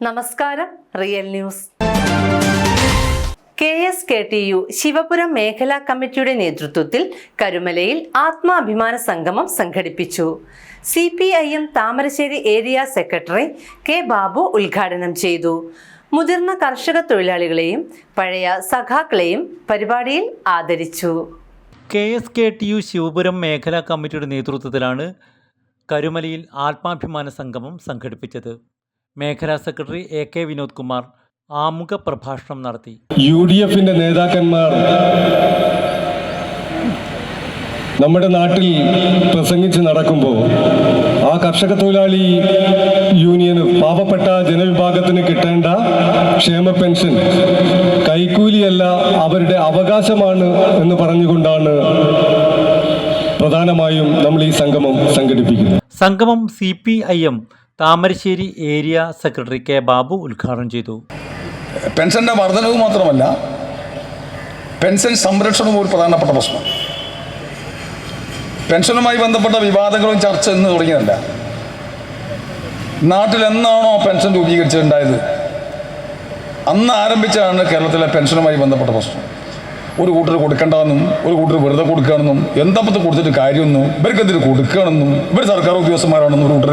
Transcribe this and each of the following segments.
നമസ്കാരം real news. K S K T U Sivapuram മേഖലാ കമ്മിറ്റിയുടെ നേതൃത്വത്തിൽ കരുമലയിൽ ആത്മാഭിമാന സംഗമം സംഘടിപ്പിച്ചു. C P I M Thamarassery area secretary K Babu ഉദ്ഘാടനം ചെയ്തു. മുതിർന്ന കർഷക തൊഴിലാളികളെയും പഴയ സഖാക്കളെയും പരിപാടിയിൽ ആദരിച്ചു. K S K T U Sivapuram മേഖലാ കമ്മിറ്റിയുടെ നേതൃത്വത്തിലാണ് കരുമലയിൽ ആത്മാഭിമാന സംഗമം സംഘടിപ്പിച്ചത്. മേഖലാ secretary A K Vinod Kumar ആമുഖ പ്രഭാഷണം നടത്തി. യു ഡി എഫിന്റെ നേതാക്കന്മാർ നമ്മുടെ നാട്ടിൽ പ്രസംഗിച്ച് നടക്കുമ്പോൾ ആ കർഷക തൊഴിലാളി യൂണിയന് പാവപ്പെട്ട ജനവിഭാഗത്തിന് കിട്ടേണ്ട ക്ഷേമ പെൻഷൻ കൈക്കൂലിയല്ല അവരുടെ അവകാശമാണ് എന്ന് പറഞ്ഞുകൊണ്ടാണ് പ്രധാനമായും നമ്മൾ ഈ സംഗമം സംഘടിപ്പിക്കുന്നത്. സംഗമം C P I M Thamarassery area secretary K Babu ഉദ്ഘാടനം ചെയ്തു. പെൻഷന്റെ വർധനവ് മാത്രമല്ല പെൻഷൻ സംരക്ഷണവും ഒരു പ്രധാനപ്പെട്ട പ്രശ്നം. പെൻഷനുമായി ബന്ധപ്പെട്ട വിവാദങ്ങളും ചർച്ച എന്ന് തുടങ്ങിയതല്ല. നാട്ടിൽ എന്നാണോ പെൻഷൻ രൂപീകരിച്ചിട്ടുണ്ടായത്? അന്ന് ആരംഭിച്ചാണ് കേരളത്തിലെ പെൻഷനുമായി ബന്ധപ്പെട്ട പ്രശ്നം. ഒരു കൂട്ടർ കൊടുക്കേണ്ടതെന്നും ഒരു കൂട്ടർ വെറുതെ കൊടുക്കുകയാണെന്നും എന്തപ്പത്ത് കൊടുത്തിട്ട് കാര്യമൊന്നും ഇവർക്കെതിരെ കൊടുക്കുകയാണെന്നും ഇവർ സർക്കാർ ഉദ്യോഗസ്ഥന്മാരാണെന്നും ഒരു കൂട്ടർ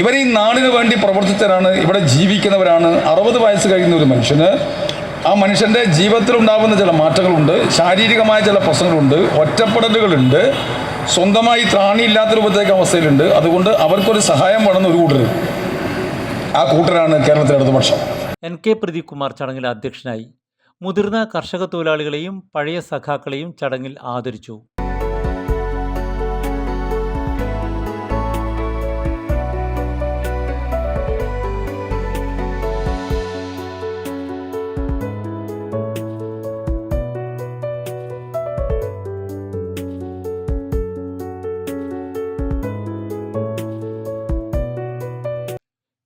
ഇവർ ഈ നാടിന് വേണ്ടി പ്രവർത്തിച്ചവരാണ് ഇവിടെ ജീവിക്കുന്നവരാണ്. അറുപത് വയസ്സ് കഴിയുന്ന ഒരു മനുഷ്യന് ആ മനുഷ്യന്റെ ജീവിതത്തിലുണ്ടാകുന്ന ചില മാറ്റങ്ങളുണ്ട് ശാരീരികമായ ചില പ്രശ്നങ്ങളുണ്ട് ഒറ്റപ്പെടലുകളുണ്ട് സ്വന്തമായി ത്രാണിയില്ലാത്ത രൂപത്തേക്ക് അവസ്ഥയിലുണ്ട്. അതുകൊണ്ട് അവർക്കൊരു സഹായം വേണമെന്ന് ഒരു കൂട്ടർ ആ കൂട്ടരാണ് കേരളത്തിലെ ഇടതുപക്ഷം. എൻ കെ പ്രദീപ് കുമാർ ചടങ്ങിൽ അധ്യക്ഷനായി മുതിർന്ന കർഷക തൊഴിലാളികളെയും പഴയ സഖാക്കളെയും ചടങ്ങിൽ ആദരിച്ചു.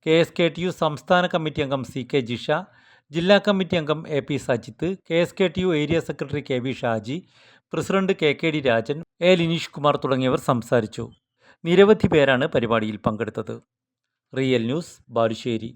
K S K T U സംസ്ഥാന കമ്മിറ്റി അംഗം സി കെ ജിഷ ജില്ലാ കമ്മിറ്റി അംഗം A P Sajith K S K T U area secretary K V Shaji president K K D Rajan A Lineesh Kumar തുടങ്ങിയവർ സംസാരിച്ചു. നിരവധി പേരാണ് പരിപാടിയിൽ പങ്കെടുത്തത്. Real news Balussery.